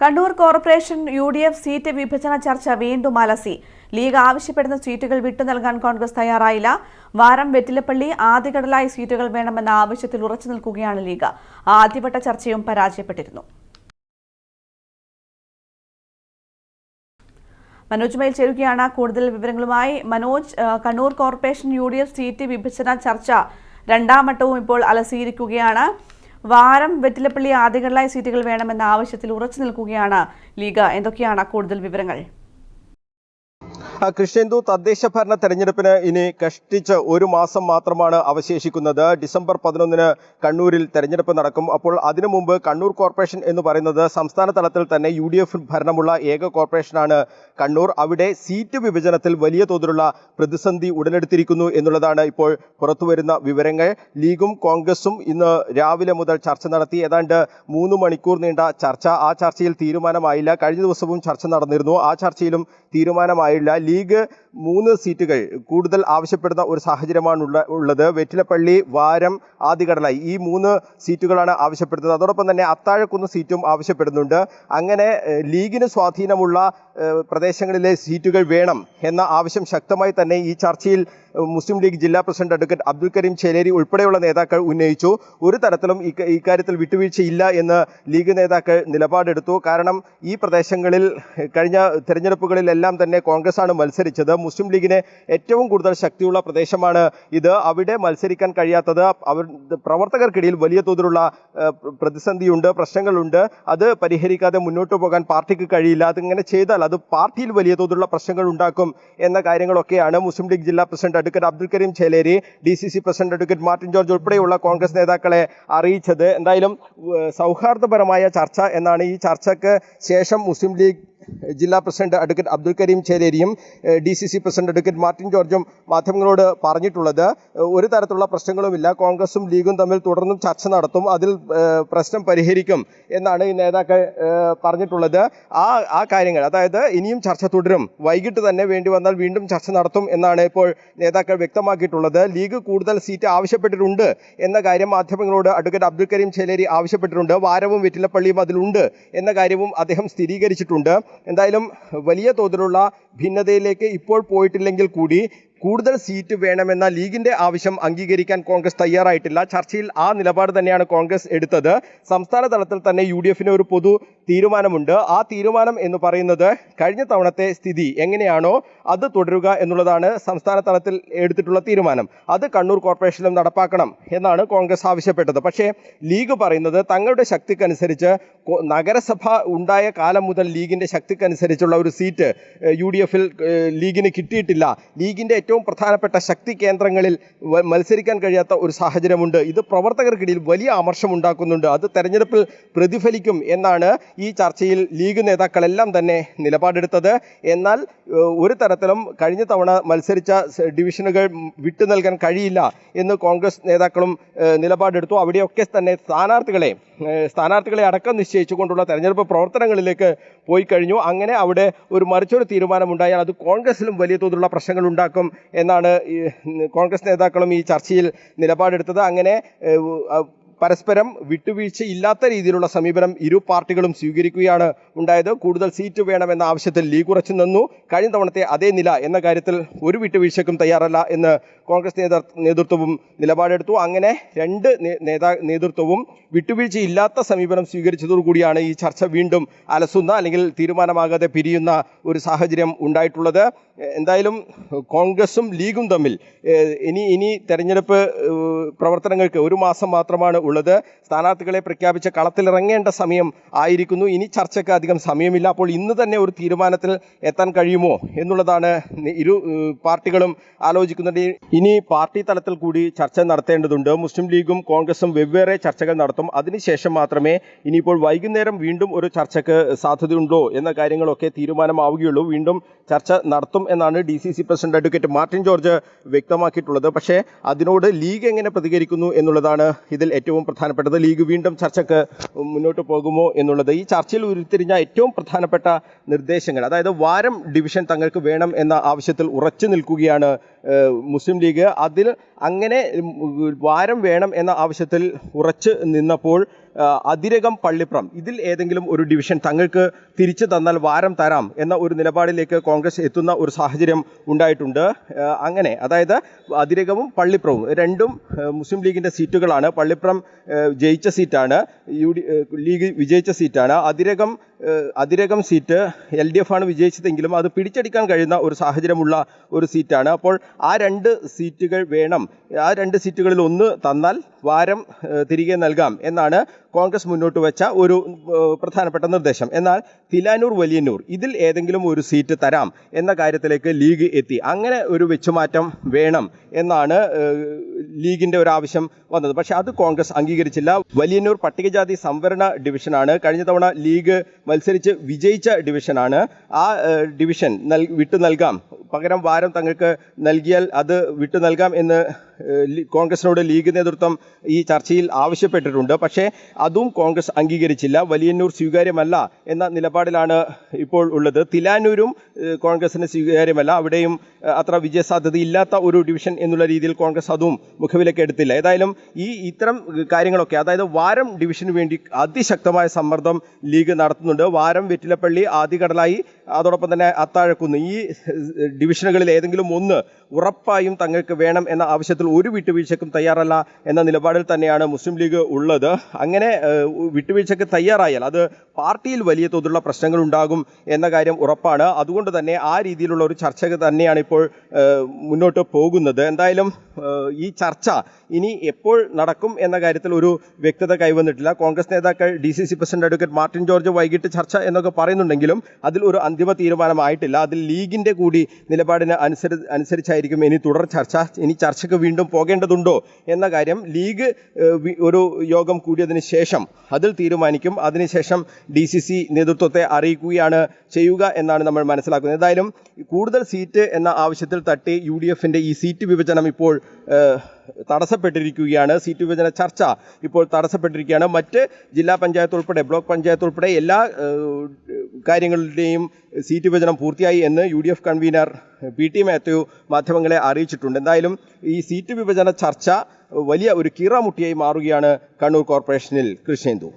Kannur corporation U D F seat വിഭജന ചർച്ച വീണ്ടും അലസി. ലീഗ് ആവശ്യപ്പെടുന്ന സീറ്റുകൾ വിട്ടു നൽകാൻ കോൺഗ്രസ് തയ്യാറായില്ല. വാരം വെറ്റിലപ്പള്ളി ആദ്യകടലായി സീറ്റുകൾ വേണമെന്ന ആവശ്യത്തിൽ ഉറച്ചു നിൽക്കുകയാണ് ലീഗ്. ആദ്യവട്ട ചർച്ചയും പരാജയപ്പെട്ടിരുന്നു. മനോജ് ചേരുകയാണ് കൂടുതൽ വിവരങ്ങളുമായി. Manoj Kannur corporation U seat വിഭജന ചർച്ച രണ്ടാം വട്ടവും ഇപ്പോൾ അലസിയിരിക്കുകയാണ്. വാരം വെറ്റിലപ്പള്ളി ആദ്യങ്ങളിലായി സീറ്റുകൾ വേണമെന്ന ആവശ്യത്തിൽ ഉറച്ചു നിൽക്കുകയാണ് ലീഗ്. എന്തൊക്കെയാണ് കൂടുതൽ വിവരങ്ങൾ? കൃഷ്ണേന്ദു തദ്ദേശ ഭരണ തെരഞ്ഞെടുപ്പിന് ഇനി കഷ്ടിച്ച് ഒരു മാസം മാത്രമാണ് അവശേഷിക്കുന്നത്. ഡിസംബർ പതിനൊന്നിന് കണ്ണൂരിൽ തെരഞ്ഞെടുപ്പ് നടക്കും. അപ്പോൾ അതിനു മുമ്പ് കണ്ണൂർ കോർപ്പറേഷൻ എന്ന് പറയുന്നത് സംസ്ഥാന തലത്തിൽ തന്നെ യു ഡി എഫ് ഭരണമുള്ള ഏക കോർപ്പറേഷനാണ് കണ്ണൂർ. അവിടെ സീറ്റ് വിഭജനത്തിൽ വലിയ തോതിലുള്ള പ്രതിസന്ധി ഉടലെടുത്തിരിക്കുന്നു എന്നുള്ളതാണ് ഇപ്പോൾ പുറത്തുവരുന്ന വിവരങ്ങൾ. ലീഗും കോൺഗ്രസും ഇന്ന് രാവിലെ മുതൽ ചർച്ച നടത്തി. ഏതാണ്ട് മൂന്ന് മണിക്കൂർ നീണ്ട ചർച്ച. ആ ചർച്ചയിൽ തീരുമാനമായില്ല. കഴിഞ്ഞ ദിവസവും ചർച്ച നടന്നിരുന്നു. ആ ചർച്ചയിലും തീരുമാനമായില്ല. ലീഗ് മൂന്ന് സീറ്റുകൾ കൂടുതൽ ആവശ്യപ്പെടുന്ന ഒരു സാഹചര്യമാണ് ഉള്ള ഉള്ളത്. വെറ്റിലപ്പള്ളി വാരം ആദികടലായി ഈ മൂന്ന് സീറ്റുകളാണ് ആവശ്യപ്പെടുന്നത്. അതോടൊപ്പം തന്നെ അത്താഴക്കുന്ന് സീറ്റും ആവശ്യപ്പെടുന്നുണ്ട്. അങ്ങനെ ലീഗിന് സ്വാധീനമുള്ള പ്രദേശങ്ങളിലെ സീറ്റുകൾ വേണം എന്ന ആവശ്യം ശക്തമായി തന്നെ ഈ ചർച്ചയിൽ മുസ്ലിം ലീഗ് ജില്ലാ പ്രസിഡന്റ് അഡ്വക്കേറ്റ് അബ്ദുൽ കരീം ചേലേരി ഉൾപ്പെടെയുള്ള നേതാക്കൾ ഉന്നയിച്ചു. ഒരു തരത്തിലും ഇക്ക- ഇക്കാര്യത്തിൽ വിട്ടുവീഴ്ചയില്ല എന്ന് ലീഗ് നേതാക്കൾ നിലപാടെടുത്തു. കാരണം ഈ പ്രദേശങ്ങളിൽ കഴിഞ്ഞ തെരഞ്ഞെടുപ്പുകളിലെല്ലാം തന്നെ കോൺഗ്രസ് ആണ് മത്സരിച്ചത്. മുസ്ലിം ലീഗിന് ഏറ്റവും കൂടുതൽ ശക്തിയുള്ള പ്രദേശമാണ് ഇത്. അവിടെ മത്സരിക്കാൻ കഴിയാത്തത് അവർ പ്രവർത്തകർക്കിടയിൽ വലിയ തോതിലുള്ള പ്രതിസന്ധിയുണ്ട് പ്രശ്നങ്ങളുണ്ട്. അത് പരിഹരിക്കാതെ മുന്നോട്ട് പോകാൻ പാർട്ടിക്ക് കഴിയില്ല. അതിങ്ങനെ ചെയ്താൽ അത് പാർട്ടിയിൽ വലിയ തോതിലുള്ള പ്രശ്നങ്ങൾ ഉണ്ടാക്കും എന്ന കാര്യങ്ങളൊക്കെയാണ് മുസ്ലിം ലീഗ് ജില്ലാ president advocate Abdul Kareem Cheleri D C C president advocate Martin George ഉൾപ്പെടെയുള്ള കോൺഗ്രസ് നേതാക്കളെ അറിയിച്ചത്. എന്തായാലും സൗഹാർദ്ദപരമായ ചർച്ച എന്നാണ് ഈ ചർച്ചയ്ക്ക് ശേഷം മുസ്ലിം ലീഗ് ജില്ലാ president advocate Abdul Kareem ചേലേരിയും D C C president advocate Martin ജോർജും മാധ്യമങ്ങളോട് പറഞ്ഞിട്ടുള്ളത്. ഒരു തരത്തിലുള്ള പ്രശ്നങ്ങളുമില്ല. കോൺഗ്രസും ലീഗും തമ്മിൽ തുടർന്നും ചർച്ച നടത്തും. അതിൽ പ്രശ്നം പരിഹരിക്കും എന്നാണ് ഈ നേതാക്കൾ പറഞ്ഞിട്ടുള്ളത്. ആ ആ കാര്യങ്ങൾ അതായത് ഇനിയും ചർച്ച തുടരും. വൈകിട്ട് തന്നെ വേണ്ടി വന്നാൽ വീണ്ടും ചർച്ച നടത്തും എന്നാണ് ഇപ്പോൾ നേതാക്കൾ വ്യക്തമാക്കിയിട്ടുള്ളത്. ലീഗ് കൂടുതൽ സീറ്റ് ആവശ്യപ്പെട്ടിട്ടുണ്ട് എന്ന കാര്യം മാധ്യമങ്ങളോട് അഡ്വക്കേറ്റ് അബ്ദുൽ കരീം ചേലേരി ആവശ്യപ്പെട്ടിട്ടുണ്ട്. വാരവും വെറ്റിലപ്പള്ളിയും അതിലുണ്ട് എന്ന കാര്യവും അദ്ദേഹം സ്ഥിരീകരിച്ചിട്ടുണ്ട്. എന്തായാലും വലിയ തോതിലുള്ള ഭിന്നതയിലേക്ക് ഇപ്പോൾ പോയിട്ടില്ലെങ്കിൽ കൂടി കൂടുതൽ സീറ്റ് വേണമെന്ന ലീഗിന്റെ ആവശ്യം അംഗീകരിക്കാൻ കോൺഗ്രസ് തയ്യാറായിട്ടില്ല. ചർച്ചയിൽ ആ നിലപാട് തന്നെയാണ് കോൺഗ്രസ് എടുത്തത്. സംസ്ഥാന തലത്തിൽ തന്നെ യു ഡി എഫിന് ഒരു പൊതു തീരുമാനമുണ്ട്. ആ തീരുമാനം എന്ന് പറയുന്നത് കഴിഞ്ഞ തവണത്തെ സ്ഥിതി എങ്ങനെയാണോ അത് തുടരുക എന്നുള്ളതാണ് സംസ്ഥാന തലത്തിൽ എടുത്തിട്ടുള്ള തീരുമാനം. അത് കണ്ണൂർ കോർപ്പറേഷനിലും നടപ്പാക്കണം എന്നാണ് കോൺഗ്രസ് ആവശ്യപ്പെട്ടത്. പക്ഷേ ലീഗ് പറയുന്നത് തങ്ങളുടെ ശക്തിക്കനുസരിച്ച് നഗരസഭ ഉണ്ടായ കാലം മുതൽ ലീഗിന്റെ ശക്തിക്കനുസരിച്ചുള്ള ഒരു സീറ്റ് യു ഡി എഫിൽ ലീഗിന് കിട്ടിയിട്ടില്ല. ലീഗിന്റെ ഏറ്റവും പ്രധാനപ്പെട്ട ശക്തി കേന്ദ്രങ്ങളിൽ മത്സരിക്കാൻ കഴിയാത്ത ഒരു സാഹചര്യമുണ്ട്. ഇത് പ്രവർത്തകർക്കിടയിൽ വലിയ അമർഷം ഉണ്ടാക്കുന്നുണ്ട്. അത് തെരഞ്ഞെടുപ്പിൽ പ്രതിഫലിക്കും എന്നാണ് ഈ ചർച്ചയിൽ ലീഗ് നേതാക്കളെല്ലാം തന്നെ നിലപാടെടുത്തത്. എന്നാൽ ഒരു തരത്തിലും കഴിഞ്ഞ തവണ മത്സരിച്ച ഡിവിഷനുകൾ വിട്ടു നൽകാൻ കഴിയില്ല എന്ന് കോൺഗ്രസ് നേതാക്കളും നിലപാടെടുത്തു. അവിടെയൊക്കെ തന്നെ സ്ഥാനാർത്ഥികളെ സ്ഥാനാർത്ഥികളെ അടക്കം നിശ്ചയിച്ചുകൊണ്ടുള്ള തെരഞ്ഞെടുപ്പ് പ്രവർത്തനങ്ങളിലേക്ക് പോയി കഴിഞ്ഞു. അങ്ങനെ അവിടെ ഒരു മറിച്ചൊരു തീരുമാനമുണ്ടായാൽ അത് കോൺഗ്രസിലും വലിയ തോതിലുള്ള പ്രശ്നങ്ങൾ ഉണ്ടാക്കും എന്നാണ് കോൺഗ്രസ് നേതാക്കളും ഈ ചർച്ചയിൽ നിലപാടെടുത്തത്. അങ്ങനെ ഏഹ്, വിട്ടുവീഴ്ച ഇല്ലാത്ത രീതിയിലുള്ള സമീപനം ഇരു പാർട്ടികളും സ്വീകരിക്കുകയാണ് ഉണ്ടായത്. കൂടുതൽ സീറ്റ് വേണമെന്ന ആവശ്യത്തിൽ ലീഗ് ഉറച്ചു നിന്നു. കഴിഞ്ഞ തവണത്തെ അതേ നില എന്ന കാര്യത്തിൽ ഒരു വിട്ടുവീഴ്ചയ്ക്കും തയ്യാറല്ല എന്ന് കോൺഗ്രസ് നേതൃ നേതൃത്വവും നിലപാടെടുത്തു. അങ്ങനെ രണ്ട് നേതാ നേതൃത്വവും വിട്ടുവീഴ്ചയില്ലാത്ത സമീപനം സ്വീകരിച്ചതോടുകൂടിയാണ് ഈ ചർച്ച വീണ്ടും അലസുന്ന അല്ലെങ്കിൽ തീരുമാനമാകാതെ പിരിയുന്ന ഒരു സാഹചര്യം ഉണ്ടായിട്ടുള്ളത്. എന്തായാലും കോൺഗ്രസും ലീഗും തമ്മിൽ ഇനി ഇനി തെരഞ്ഞെടുപ്പ് പ്രവർത്തനങ്ങൾക്ക് ഒരു മാസം മാത്രമാണ് ഉള്ളത്. സ്ഥാനാർത്ഥികളെ പ്രഖ്യാപിച്ച് കളത്തിലിറങ്ങേണ്ട സമയം ആയിരിക്കുന്നു. ഇനി ചർച്ചയ്ക്ക് അധികം സമയമില്ല. അപ്പോൾ ഇന്ന് തന്നെ ഒരു തീരുമാനത്തിൽ എത്താൻ കഴിയുമോ എന്നുള്ളതാണ് ഇരു പാർട്ടികളും ആലോചിക്കുന്നുണ്ട്. ഇനി പാർട്ടി തലത്തിൽ കൂടി ചർച്ച നടത്തേണ്ടതുണ്ട്. മുസ്ലിം ലീഗും കോൺഗ്രസും വെവ്വേറെ ചർച്ചകൾ നടത്തും. അതിനുശേഷം മാത്രമേ ഇനിയിപ്പോൾ വൈകുന്നേരം വീണ്ടും ഒരു ചർച്ചയ്ക്ക് സാധ്യതയുണ്ടോ എന്ന കാര്യങ്ങളൊക്കെ തീരുമാനമാവുകയുള്ളൂ. വീണ്ടും ചർച്ച നടത്തും എന്നാണ് D C C president advocate Martin George വ്യക്തമാക്കിയിട്ടുള്ളത്. പക്ഷേ അതിനോട് ലീഗ് എങ്ങനെ പ്രതികരിക്കുന്നു എന്നുള്ളതാണ് ഇതിൽ ഏറ്റവും പ്രധാനപ്പെട്ടത്. ലീഗ് വീണ്ടും ചർച്ചയ്ക്ക് മുന്നോട്ട് പോകുമോ എന്നുള്ളത്. ഈ ചർച്ചയിൽ ഉരുത്തിരിഞ്ഞ ഏറ്റവും പ്രധാനപ്പെട്ട നിർദ്ദേശങ്ങൾ അതായത് വാരം ഡിവിഷൻ തങ്ങൾക്ക് വേണം എന്ന ആവശ്യത്തിൽ ഉറച്ചു നിൽക്കുകയാണ് മുസ്ലിം ലീഗ്. അതിൽ അങ്ങനെ വാരം വേണം എന്ന ആവശ്യത്തിൽ ഉറച്ചു നിന്നപ്പോൾ അതിരകം പള്ളിപ്രം ഇതിൽ ഏതെങ്കിലും ഒരു ഡിവിഷൻ തങ്ങൾക്ക് തിരിച്ചു തന്നാൽ വാരം തരാം എന്ന ഒരു നിലപാടിലേക്ക് കോൺഗ്രസ് എത്തുന്ന ഒരു സാഹചര്യം ഉണ്ടായിട്ടുണ്ട്. അങ്ങനെ അതായത് അതിരകവും പള്ളിപ്രവും രണ്ടും മുസ്ലിം ലീഗിന്റെ സീറ്റുകളാണ്. പള്ളിപ്രം ജയിച്ച സീറ്റാണ്. യു ഡി ലീഗ് വിജയിച്ച സീറ്റാണ്. Athirakam Athirakam seat L D F ആണ് വിജയിച്ചതെങ്കിലും അത് പിടിച്ചെടുക്കാൻ കഴിയുന്ന ഒരു സാഹചര്യമുള്ള ഒരു സീറ്റാണ്. അപ്പോൾ ആ രണ്ട് സീറ്റുകൾ വേണം. ആ രണ്ട് സീറ്റുകളിൽ ഒന്ന് തന്നാൽ വാരം തിരികെ നൽകാം എന്നാണ് കോൺഗ്രസ് മുന്നോട്ട് വെച്ച ഒരു പ്രധാനപ്പെട്ട നിർദ്ദേശം. എന്നാൽ തിലാനൂർ വലിയന്നൂർ ഇതിൽ ഏതെങ്കിലും ഒരു സീറ്റ് തരാം എന്ന കാര്യത്തിലേക്ക് ലീഗ് എത്തി. അങ്ങനെ ഒരു വെച്ചുമാറ്റം വേണം എന്നാണ് ലീഗിന്റെ ഒരു ആവശ്യം വന്നത്. പക്ഷേ അത് കോൺഗ്രസ് അംഗീകരിച്ചില്ല. വലിയന്നൂർ പട്ടികജാതി സംവരണ ഡിവിഷനാണ് കഴിഞ്ഞ തവണ ലീഗ് മത്സരിച്ച് വിജയിച്ച ഡിവിഷനാണ്. ആ ഡിവിഷൻ വിട്ടു നൽകാം പകരം വാരം തങ്ങൾക്ക് നൽകിയാൽ അത് വിട്ടു നൽകാം എന്ന് കോൺഗ്രസിനോട് ലീഗ് നേതൃത്വം ഈ ചർച്ചയിൽ ആവശ്യപ്പെട്ടിട്ടുണ്ട്. പക്ഷേ അതും കോൺഗ്രസ് അംഗീകരിച്ചില്ല. വലിയന്നൂർ സ്വീകാര്യമല്ല എന്ന നിലപാടിലാണ് ഇപ്പോൾ ഉള്ളത്. തിലാനൂരും കോൺഗ്രസിന് സ്വീകാര്യമല്ല. അവിടെയും അത്ര വിജയസാധ്യതയില്ലാത്ത ഒരു ഡിവിഷൻ എന്നുള്ള രീതിയിൽ കോൺഗ്രസ് അതും മുഖവിലേക്ക് എടുത്തില്ല. ഏതായാലും ഈ ഇത്തരം കാര്യങ്ങളൊക്കെ അതായത് വാരം ഡിവിഷന് വേണ്ടി അതിശക്തമായ സമ്മർദ്ദം ലീഗ് നടത്തുന്നുണ്ട്. വാരം വെറ്റിലപ്പള്ളി ആദ്യകടലായി അതോടൊപ്പം തന്നെ അത്താഴക്കുന്ന്. ഈ ഡിവിഷനുകളിൽ ഏതെങ്കിലും ഒന്ന് ഉറപ്പായും തങ്ങൾക്ക് വേണം എന്ന ആവശ്യത്തിൽ ഒരു വിട്ടുവീഴ്ചക്കും തയ്യാറല്ല എന്ന നിലപാടിൽ തന്നെയാണ് മുസ്ലിം ലീഗ് ഉള്ളത്. അങ്ങനെ വിട്ടുവീഴ്ചക്ക് തയ്യാറായാൽ അത് പാർട്ടിയിൽ വലിയ തോതിലുള്ള പ്രശ്നങ്ങൾ ഉണ്ടാകും എന്ന കാര്യം ഉറപ്പാണ്. അതുകൊണ്ട് തന്നെ ആ രീതിയിലുള്ള ഒരു ചർച്ച തന്നെയാണ് ഇപ്പോൾ മുന്നോട്ട് പോകുന്നത്. എന്തായാലും ഈ ചർച്ച ഇനി എപ്പോൾ നടക്കും എന്ന കാര്യത്തിൽ ഒരു വ്യക്തത കൈവന്നിട്ടില്ല. കോൺഗ്രസ് നേതാക്കൾ D C C president advocate Martin George വൈകിട്ട് ചർച്ച എന്നൊക്കെ പറയുന്നുണ്ടെങ്കിലും അതിൽ ഒരു അന്തിമ തീരുമാനമായിട്ടില്ല. അതിൽ ലീഗിന്റെ കൂടി നിലപാടിന് അനുസരി അനുസരിച്ചായിരിക്കും ഇനി തുടർ ചർച്ച. ഇനി ചർച്ചയ്ക്ക് വീണ്ടും പോകേണ്ടതുണ്ടോ എന്ന കാര്യം ലീഗ് ഒരു യോഗം കൂടിയതിന് ശേഷം അതിൽ തീരുമാനിക്കും. അതിനുശേഷം ഡി സി സി നേതൃത്വത്തെ അറിയിക്കുകയാണ് ചെയ്യുക എന്നാണ് നമ്മൾ മനസ്സിലാക്കുന്നത്. എന്തായാലും കൂടുതൽ സീറ്റ് എന്ന ആവശ്യത്തിൽ തട്ടി യു ഡി എഫിന്റെ ഈ സീറ്റ് വിഭജനം ഇപ്പോൾ തടസ്സപ്പെട്ടിരിക്കുകയാണ്. സീറ്റ് വിഭജന ചർച്ച ഇപ്പോൾ തടസ്സപ്പെട്ടിരിക്കുകയാണ്. മറ്റ് ജില്ലാ പഞ്ചായത്ത് ഉൾപ്പെടെ ബ്ലോക്ക് പഞ്ചായത്ത് ഉൾപ്പെടെ എല്ലാ കാര്യങ്ങളുടെയും സീറ്റ് വിഭജനം പൂർത്തിയായി എന്ന് U D F convener P T Mathew മാധ്യമങ്ങളെ അറിയിച്ചിട്ടുണ്ട്. എന്തായാലും ഈ സീറ്റ് വിഭജന ചർച്ച വലിയ ഒരു കീറാമുട്ടിയായി മാറുകയാണ് കണ്ണൂർ കോർപ്പറേഷനിൽ കൃഷ്ണേന്ദു.